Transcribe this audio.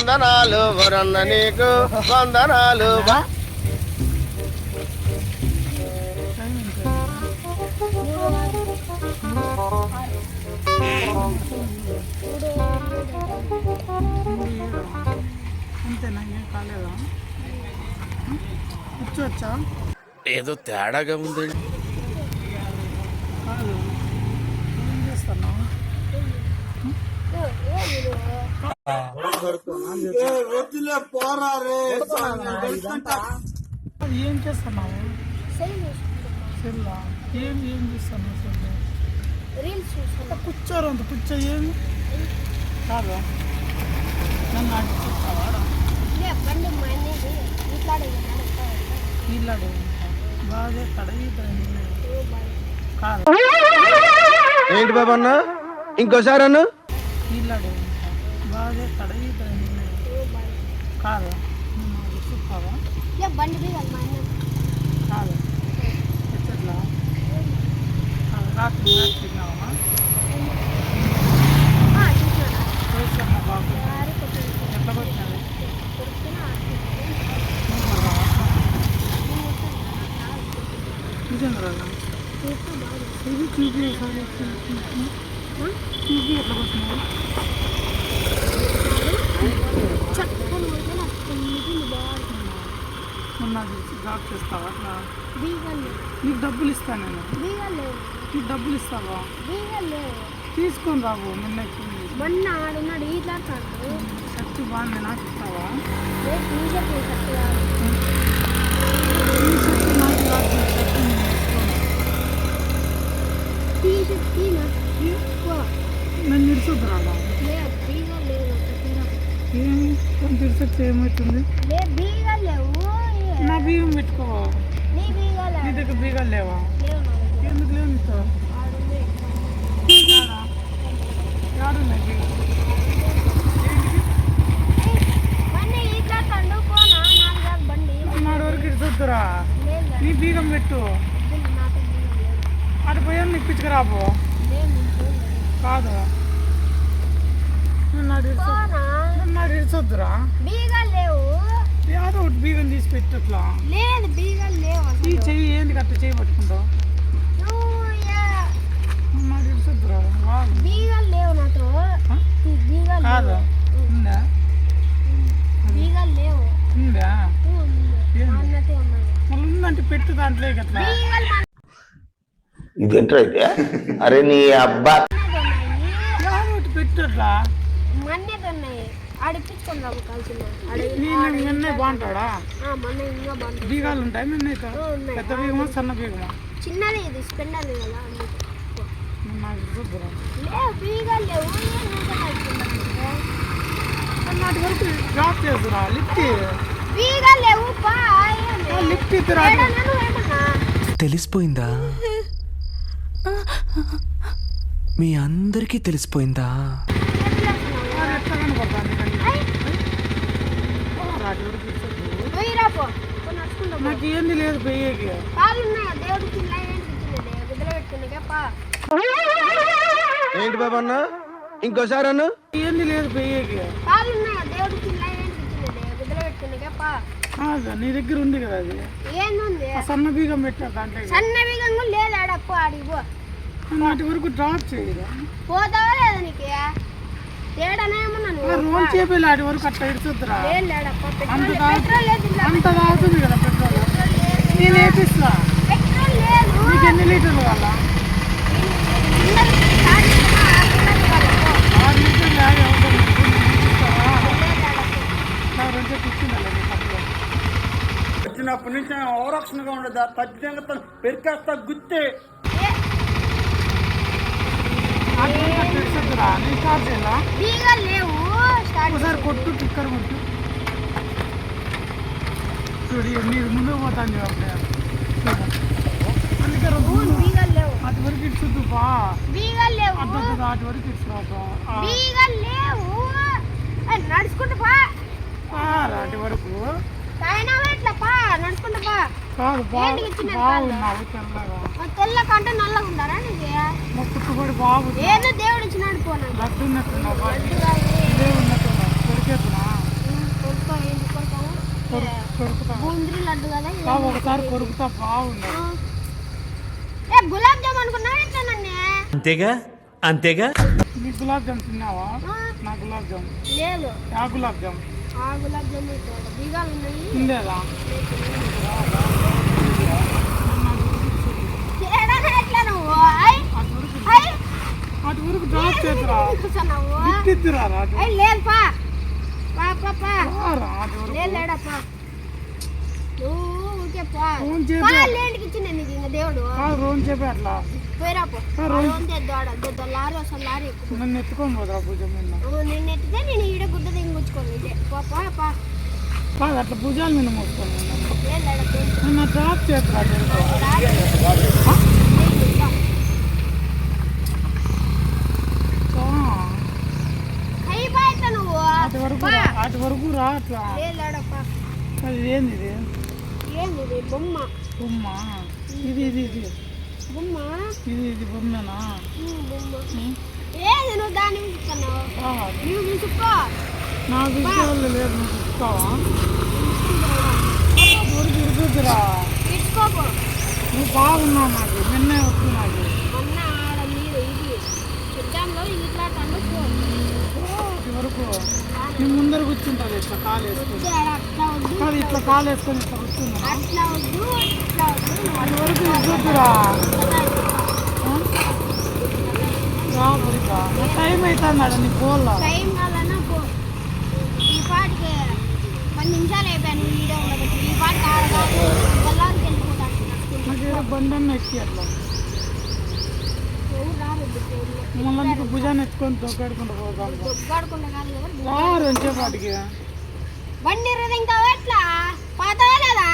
వందనాలు వరన్న నీకు వందనాలు. ఏదో తేడాగా ఉందండి కాదు ఏం చేస్తున్నావు ఏం చేస్తున్నావు సెల్లా? ఏం ఏం చేస్తున్నావు సెల్లు రీల్స్ చూస్తున్నా కూర్చోరు అంత కూర్చో ఏమి కాదు. నన్ను నీళ్ళాడు బాగా కాదు. ఏంటి బాబా అన్న? ఇంకోసారి అన్న? నీళ్ళాడు బాగా చేస్తాడా ఈత కాదు నువ్వు నాకు చెప్తావా లే బండి మీద మా అన్న కాదు ఎట్లా రాత్రి మ్యాచ్ తిన్నావా చూసినాడా వయసు బాబు ఆరు కొట్టిన ఎట్లా కొట్టినది కొడుకున నిజంగా రాదా ఇది చూపి ఒకసారి చూపి ఎట్లా కొట్టినావు చక్కని పోతే నాకు జాబ్ చేస్తావా అట్లా డబ్బులు ఇస్తాను నేను. నీకు డబ్బులు ఇస్తావా? తీసుకొని రావు నిన్న మొన్న ఆడున్నాడు షర్ట్ బాగుంది నాకు ఇస్తావా? లేవు నా బీగం పెట్టుకో నీ దగ్గర బీగాలు లేవా. ఎందుకు లేవు నీతో? బీగం నాడు వరకు నీ బీగం పెట్టు. అటు పోయాను నీకు పిచ్చుకురాబో. కాదు. నన్ను అటు ఇరుసొద్దురా బీగలు లేవు. ఏదో ఒకటి బీగం తీసి పెట్టు అట్లా లేదు బీగలు లేవు ఈ చెయ్యి ఏంది కట్ట చెయ్యి పట్టుకుంటావు? వావ్. బీగలు లేవు నాతో. బీగలు కాదు? లేవు. ఉందా? బీగలు లేవు. ఉందా? మళ్ళీ ఉందంటే పెట్టు దాంట్లో అట్లా ఇది ఎంటర్ అయితే అరే నీ అబ్బా. అన్నది ఉన్నాయి ఆడిపించుకొని రాము కాల్చిన నిన్నే బాగుంటాడా? ఆ, మొన్న ఇంకా బాగుంటుంది బీగాలు ఉంటాయి నిన్నైతే ఆ, ఉన్నాయి. పెద్ద బీగమా సన్న బీగమా? చిన్నది ఇది స్పెండర్ కదా అందుకే. నువ్వు నాకు చూద్దురా లేవు బీగలు లేవు. ఏం ఊరికే కాల్చుకుంటాను. నాటి వరకు డ్రాప్ చేద్దురా లిఫ్ట్ బీగలు లేవు పా ఏమి? లిఫ్ట్ ఇద్దరా ఏడా నన్ను ఏమన్నా తెలిసిపోయిందా? మీ అందరికీ తెలిసిపోయిందా? ఎట్లా కనపడతాను ఐ, నాటి వరకు ఇచ్చొద్దు. పోయిరా పో పో నడుచుకుంటా పో. నాకు ఏంది లేదు పోయేకి. ఏంటి బాబా అన్న? ఇంకోసారి అన్న? ఏంది లేదు పోయేకి. నీ దగ్గర ఉంది కదా అది. సన్న బీగం పెట్టా దాంట్లో సన్న బిగంగా లేదు ఆడప్పు ఆడికి పో. నాటి వరకు డ్రాప్ చేయరా? పోతావా లేదా నీకు? తేడానేమన్నా నువ్వు రోల్ చేపే నాటి వరకు అట్లా ఇడుచుద్దురా? అంత పెట్రోల్ లేదు ఇంట్లో. అంత తాగుతుంది కదా పెట్రోల్ పెట్రోల్ లేదు నేను వేపిస్తా పెట్రోల్ లేదు నీకు ఎన్ని లీటర్లు కావాలా? చిన్నది స్టార్ట్ చేసినా ఆడుతున్నది కాదు, పో. ఆరు లీటర్లు యాభై అవుతుంది ఇస్తావా? లేదు ఆడప్పు. నా రెండు ఇచ్చిందా కప్పులో వచ్చినప్పటి నుంచి ఓరక్షణగా ఉండదు? ఖచ్చితంగా పెరికేస్తా గుత్తే. ఏ, నాటి వరకు అట్లా ఇడుచుద్దురా నీ స్టార్ట్ చేయాలా బీగాలు లేవు స్టార్ట్ ఒకసారి కొట్టు టిక్కర్ కొట్టు. చూడు ఇక నీరు ముందుకు పోతాను అప్పుడే అందుకే రెండు ఊరు బీగాలు లేవు అటు వరకు ఇడుచుద్దు బా బీగాలు లేవు అడ్డు అటు వరకు ఇడుచురా బీగాలు లేవు ఏ, నడుచుకుంటూ పా అటు వరకు ఆయన ఇట్లా పా నడుచుకుంటూ పా కాదు బాగు ఏంటికి చిన్నది బాగున్నావు తెల్లగా మా తెల్ల కంటే నల్లగా ఉండారా నీకు పుట్టుబడి బాగుంది ఏదో దేవుడు ఇచ్చినాడు పోనా. లడ్డు ఉన్నట్టున్నావు లడ్డుగా ఏ- ఇదే ఉన్నట్టున్నావు దొరికేతున్నా కొరుకుతా బూందీ లడ్డు కదా ఒకసారి కొరుకుతా బాగుంది గులాబ్ జామ్ అనుకున్నావు ఎట్లా నన్ను అంతేగా? అంతేగా? నీ గులాబ్ జామ్ తిన్నావా? నా గులాబ్ జామ్. లేదు. ఆ గులాబ్ జామ్. ఆ గులాబ్ జామ్ బీగాలు ఉన్నాయి ఐ. అటు వరకు డ్రాప్ ఐ లేదు పా. దేవుడు. రోజు చెప్పి అట్లా. నన్ను ఎత్తుకొని పోదురా భుజం మీద. నేను ఎత్తితే నేను ఈడ గుడ్డ దింగుచ్చుకోను ఇదే పా పా పా. కాదు అట్లా భుజాల మీద మోసుకొని నన్ను. నన్ను డ్రాప్ చేతురా తెలుసు అయిపోయితే నువ్వు అటు వరకు పా. రా అటు వరకు రా అట్లా లేదు లేడప్పా అది ఏంది ఇది ఏంది ఇది బొమ్మ బొమ్మ ఇది ఇది ఇది బొమ్మ ఇది ఇది బొమ్మేనా ఉమ్, బొమ్మ ఉం? ఏది నువ్వు దాన్ని పిలుస్తున్నావు ఆ, నువ్వు పిలుచుకో నా విషయాలు లేదు నువ్వు చూస్తావా ఊరికి ఇరుగుతురా ఇచ్చుకోకు నువ్వు బాగున్నావు నాకు నిన్నే వస్తుంది నాకు మొన్న ఆడ మీరు ఇది ఎగ్జామ్లో ఇట్లా తండుకో ఇటు వరకు నీ ముందర కూర్చుంటుంది ఇట్లా కాలు వేసుకొని. కాదు ఇట్లా కాలు వేసుకొని ఇట్లా నువ్వు అది వరకు టైం అవుతుంది నీ పోల్లా టైం ఈ పాటికి పది నిమిషాలు అయిపోయాను వీడియో ఈ పాటికి వెళ్ళిపోతాను. ఎక్కి అట్లా. మళ్ళీ నీకు భుజాన్ని ఎత్తుకొని తొక్కాడుకుంటూ పోతాం దొబ్బాడకుండా కాదు బండి ఇంకా ఎట్లా పాతవా రావా